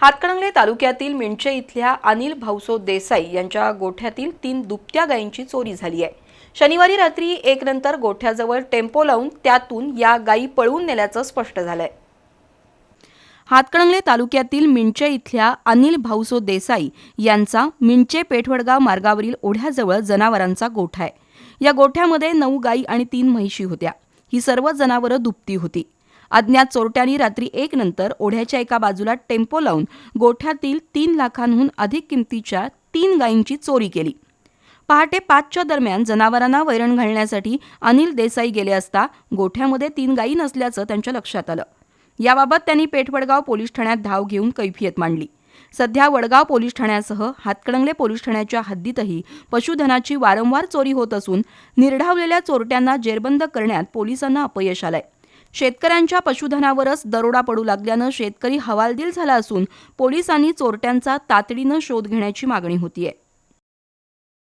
हातकणंगले तालुक्यातील मिंचे इथल्या अनिल भाऊसो देसाई यांच्या गोठ्यातील तीन दुपत्या गायींची चोरी झाली आहे. शनिवारी रात्री एक नंतर गोठ्याजवळ टेम्पो लावून त्यातून या गायी पळवून नेल्याचं स्पष्ट झालंय. हातकणंगले तालुक्यातील मिंचे इथल्या अनिल भाऊसो देसाई यांचा मिंचे पेठवडगाव मार्गावरील ओढ्याजवळ जनावरांचा गोठा आहे. या गोठ्यामध्ये नऊ गायी आणि तीन म्हैशी होत्या. ही सर्व जनावरं दुपती होती. अज्ञात चोरट्यांनी रात्री एक नंतर ओढ्याच्या एका बाजूला टेम्पो लावून गोठ्यातील तीन लाखांहून अधिक किमतीच्या तीन गायींची चोरी केली. पहाटे पाचच्या दरम्यान जनावरांना वैरण घालण्यासाठी अनिल देसाई गेले असता गोठ्यामध्ये तीन गायी नसल्याचं त्यांच्या लक्षात आलं. याबाबत त्यांनी पेठवडगाव पोलीस ठाण्यात धाव घेऊन कैफियत मांडली. सध्या वडगाव पोलीस ठाण्यासह हातकणंगले पोलीस ठाण्याच्या हद्दीतही पशुधनाची वारंवार चोरी होत असून निर्ढावलेल्या चोरट्यांना जेरबंद करण्यात पोलिसांना अपयश आलंय. शेतकऱ्यांच्या पशुधनावरच दरोडा पडू लागल्यानं शेतकरी हवालदिल झाला असून पोलिसांनी चोरट्यांचा तातडीनं शोध घेण्याची मागणी होतीये.